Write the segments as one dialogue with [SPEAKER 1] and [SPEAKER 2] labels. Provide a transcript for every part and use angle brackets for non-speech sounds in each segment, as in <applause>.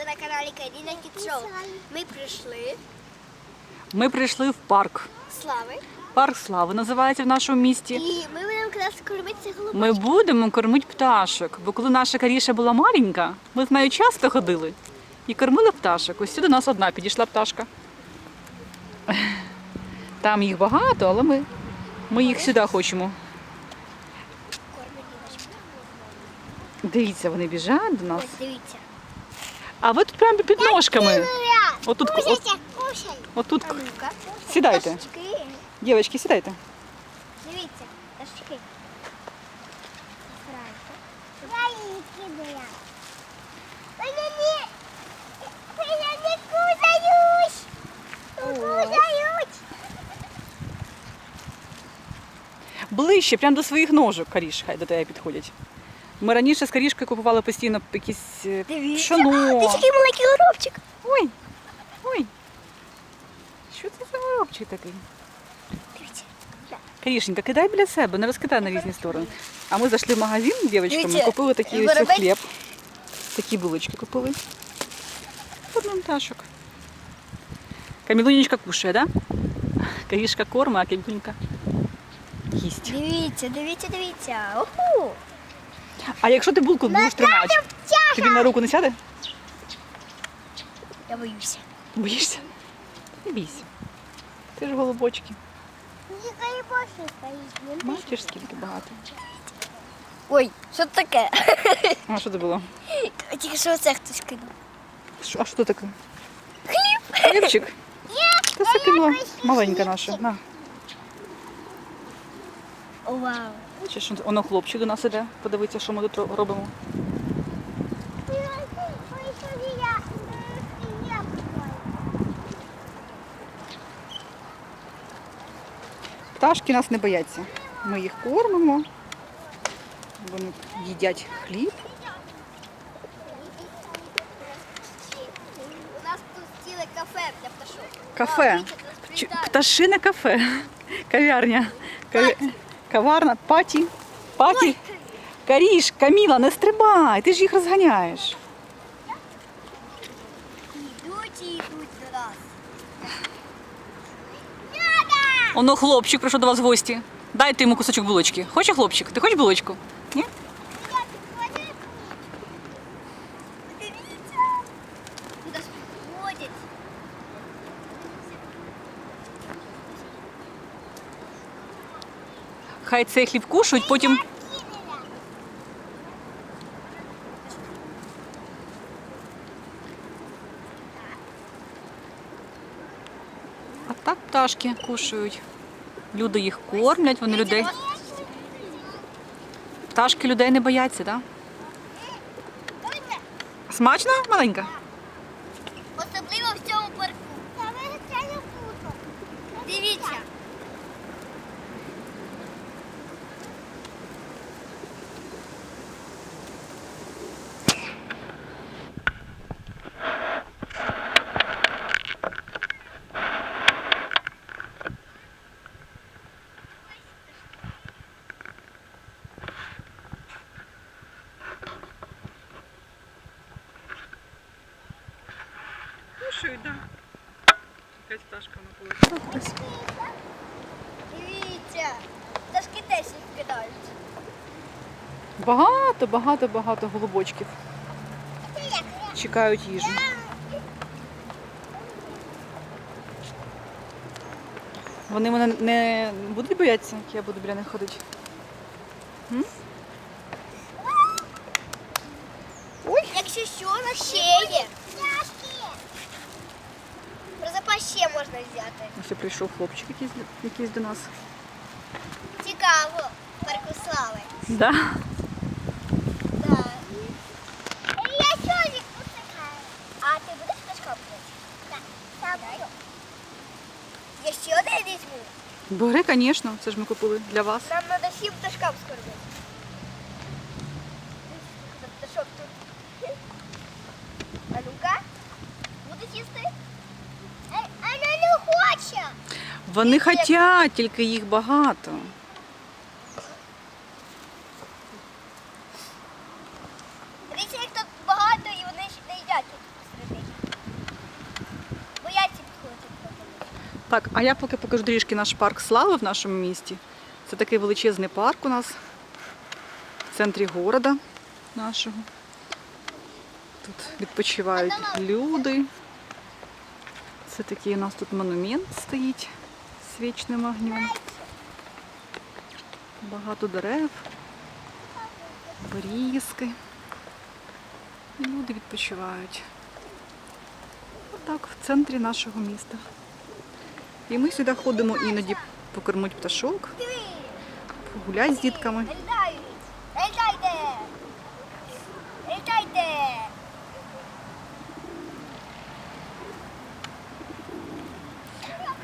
[SPEAKER 1] Ви на каналі Каріна Кітшоу. Ми прийшли
[SPEAKER 2] Ми прийшли в парк.
[SPEAKER 1] слави
[SPEAKER 2] Парк слави називається в нашому місті.
[SPEAKER 1] і ми будемо якраз кормити цих.
[SPEAKER 2] Ми будемо кормити пташок, бо коли наша каріша була маленька, ми з нею часто ходили і кормили пташок. Ось сюди до нас одна підійшла пташка. Там їх багато, але ми, ми їх сюди хочемо. Дивіться, вони біжать до нас.
[SPEAKER 1] Ось дивіться.
[SPEAKER 2] А ви тут прямо під ножками. Отут, от,
[SPEAKER 1] кушай.
[SPEAKER 2] отут.
[SPEAKER 1] А ну-ка.
[SPEAKER 2] Сідайте.
[SPEAKER 1] Пташечки.
[SPEAKER 2] Дівчатки, сідайте.
[SPEAKER 1] Дивіться, пташечки. Я її кидаю. Мене не... Мене не кусаюсь. Кусаюсь.
[SPEAKER 2] Ближче, прямо до своїх ножок, каріш, хай до тебе підходять. Ми раніше з карішкою купували постійно якісь е,
[SPEAKER 1] Дивіться.
[SPEAKER 2] пшоно.
[SPEAKER 1] Ти такий маленький горобчик.
[SPEAKER 2] Ой, ой. Що це за горобчик такий?
[SPEAKER 1] Дивіться.
[SPEAKER 2] Карішенька, кидай біля себе, не розкидай на різні сторони. А ми зайшли в магазин з дівчатками,
[SPEAKER 1] Дивіться,
[SPEAKER 2] купили такий ось
[SPEAKER 1] горобець-
[SPEAKER 2] хліб. Такі булочки купили. Одну пташок. Камілунечка кушає, да? Карішка корма, а камілунька їсть.
[SPEAKER 1] Дивіться, дивіться, дивіться. Уху.
[SPEAKER 2] А якщо ти булку будеш тримати, тобі на руку не сяде?
[SPEAKER 1] Я боюся.
[SPEAKER 2] Боїшся? Не бійся. Ти ж голубочки. Бачиш, скільки багато.
[SPEAKER 1] Ой, що це таке?
[SPEAKER 2] А що це було?
[SPEAKER 1] Тільки що це хтось кинув.
[SPEAKER 2] Що- А що це таке? Хліб. Хлібчик? Та це кинула маленька наша. На.
[SPEAKER 1] Вау.
[SPEAKER 2] Бачиш, що воно хлопчик до нас іде. Подивиться, що ми тут робимо. Пташки нас не бояться. Ми їх кормимо. Вони їдять хліб.
[SPEAKER 1] У нас тут ціле кафе для пташок.
[SPEAKER 2] Кафе. Пташине кафе. <laughs> Кав'ярня. Кав'я- Каварна. Паті. Паті. Каріш, Каміла, не стрибай, ти ж їх розганяєш.
[SPEAKER 1] Йдуть і йдуть до нас.
[SPEAKER 2] Оно хлопчик прийшов до вас в гості. Дайте йому кусочок булочки. Хоче хлопчик? Ти хочеш булочку? Ні?
[SPEAKER 1] Дивіться. Куди ж приходять.
[SPEAKER 2] Хай цей хліб кушають, потім. А так пташки кушають. Люди їх кормлять, вони людей. Пташки людей не бояться, так? Смачно, маленька?
[SPEAKER 1] Особливо в цьому парку. Дивіться.
[SPEAKER 2] Кушають, так. Якась пташка на
[SPEAKER 1] Дивіться. Пташки теж їх кидають.
[SPEAKER 2] Багато, багато, багато голубочків. Чекають їжу. Вони мене не будуть боятися, як я буду біля них ходити. М?
[SPEAKER 1] Якщо що, у нас ще є. Ще можна взяти.
[SPEAKER 2] Ось прийшов хлопчик якийсь, якийсь до нас.
[SPEAKER 1] Цікаво. Парку.
[SPEAKER 2] Да?
[SPEAKER 1] Да. Я чоловік посихаю. А ти будеш пташка брати? Так. Так. Я ще один візьму.
[SPEAKER 2] Бери, звісно, це ж ми купили для вас.
[SPEAKER 1] Нам треба всім пташкам скормити.
[SPEAKER 2] Вони хочуть, тільки їх багато.
[SPEAKER 1] Дивіться, їх тут багато і вони не їдять тут посередині. Бояться підходити.
[SPEAKER 2] Так, а я поки покажу трішки наш парк слави в нашому місті. Це такий величезний парк у нас в центрі города нашого. Тут відпочивають люди. Це такий у нас тут монумент стоїть з вічним огнем. Багато дерев, берізки. І люди відпочивають. Отак, в центрі нашого міста. І ми сюди ходимо іноді покормити пташок, погуляти з дітками.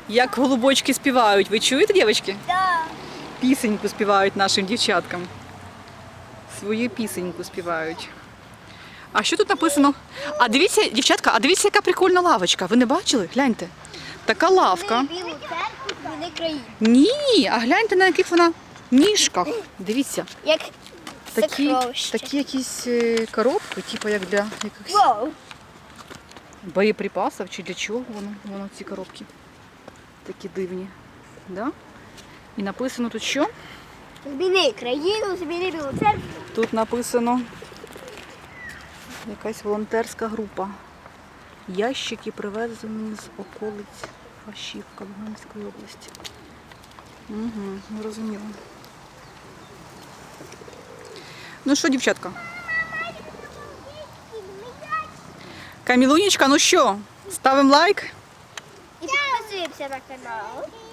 [SPEAKER 2] Як голубочки співають, ви чуєте, дівчатки?
[SPEAKER 1] Да.
[SPEAKER 2] Пісеньку співають нашим дівчаткам. Свою пісеньку співають. А що тут написано? А дивіться, дівчатка, а дивіться, яка прикольна лавочка. Ви не бачили? Гляньте. Така лавка. Ні, а гляньте, на яких вона ніжках. Дивіться.
[SPEAKER 1] Як
[SPEAKER 2] Такі, такі якісь е, коробки, типу як для якихось боєприпасів чи для чого воно, воно ці коробки. Такі дивні. Да? І написано тут що?
[SPEAKER 1] Зміни країну, зміни білу церкву.
[SPEAKER 2] Тут написано якась волонтерська група. Ящики привезені з околиць Фашівка Луганської області. Угу, зрозуміло. Ну що, дівчатка? Камілунечка, ну що, ставимо лайк?
[SPEAKER 1] І підписуємося на канал.